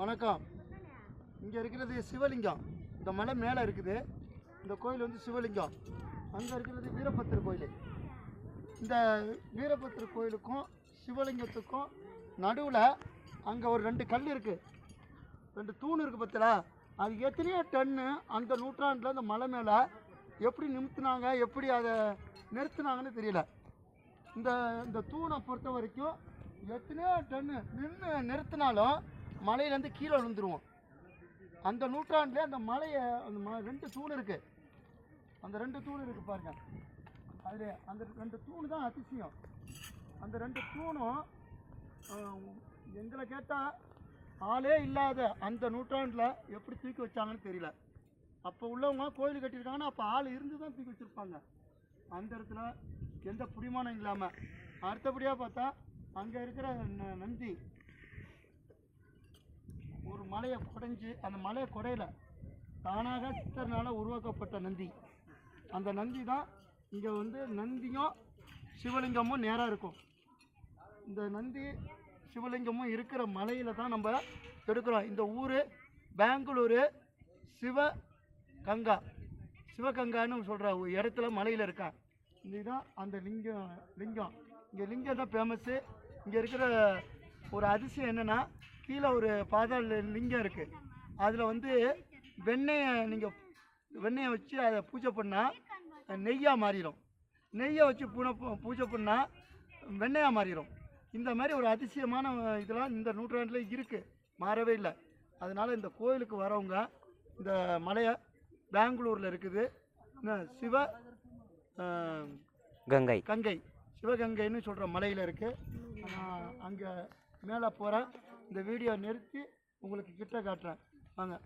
வணக்கம். இங்கே இருக்கிறது சிவலிங்கம். இந்த மலை மேலே இருக்குது. இந்த கோயில் வந்து சிவலிங்கம். அங்கே இருக்கிறது வீரபத்திர கோயில். இந்த வீரபத்திர கோயிலுக்கும் சிவலிங்கத்துக்கும் நடுவில் அங்கே ஒரு ரெண்டு கல் இருக்குது ரெண்டு தூண் இருக்குது பத்தில அது எத்தனையோ டன்னு அந்த நூற்றாண்டில் அந்த மலை மேலே எப்படி நிமித்துனாங்க எப்படி அதை நிறுத்துனாங்கன்னு தெரியல. இந்த இந்த தூணை பொறுத்த வரைக்கும் எத்தனையோ டன்னு நின்று நிறுத்தினாலும் மலையிலேருந்து கீழே விழுந்துருவோம். அந்த நூற்றாண்டில் அந்த மலையை அந்த ம ரெண்டு தூண் இருக்குது அந்த ரெண்டு தூண் இருக்குது பாருங்க. அதில் அந்த ரெண்டு தூண் தான் அதிசயம். அந்த ரெண்டு தூணும் எங்களை கேட்டால் ஆளே இல்லாத அந்த நூற்றாண்டில் எப்படி தூக்கி வச்சாங்கன்னு தெரியல. அப்போ உள்ளவங்க கோயில் கட்டியிருக்காங்கன்னா அப்போ ஆள் இருந்து தான் தூக்கி வச்சுருப்பாங்க. அந்த இடத்துல எந்த புடிமானம் இல்லாமல் அடுத்தபடியாக பார்த்தா அங்கே இருக்கிற ந- நந்தி மலையை குடைஞ்சு அந்த மலையை குடையில. தானாக சித்தர்னால உருவாக்கப்பட்ட நந்தி. அந்த நந்தி தான் இங்கே வந்து நந்தியும் சிவலிங்கமும் நேராக இருக்கும். இந்த நந்தி சிவலிங்கமும் இருக்கிற மலையில் தான் நம்ம எடுக்கிறோம். இந்த ஊர் பெங்களூர் சிவ கங்கா. சிவகங்கான்னு சொல்கிற ஒரு இடத்துல மலையில் இருக்கா இதுதான் அந்த லிங்கம் லிங்கம். இங்கே லிங்கம் தான் ஃபேமஸ்ஸு இங்கே இருக்கிற ஒரு அதிசயம் என்னென்னா கீழே ஒரு பாதாள லிங்கம் இருக்குது அதில் வந்து வெண்ணெயை நீங்கள் வெண்ணெயை வச்சு அதை பூஜை பண்ணால் நெய்யாக மாறிடும் நெய்யை வச்சு பூனை பூஜை பண்ணால் வெண்ணெயாக மாறிடும் இந்த மாதிரி ஒரு அதிசயமான இதெல்லாம் இந்த நூற்றாண்டில் இருக்குது மாறவே இல்லை. அதனால் இந்த கோயிலுக்கு வரவங்க இந்த மலையை பெங்களூரில் இருக்குது. சிவ கங்கை. கங்கை. சிவகங்கைன்னு சொல்கிற மலையில் இருக்குது அங்கே மேலே போகிறேன் இந்த வீடியோ நிறுத்தி உங்களுக்கு கிட்ட காட்டுறேன். வாங்க.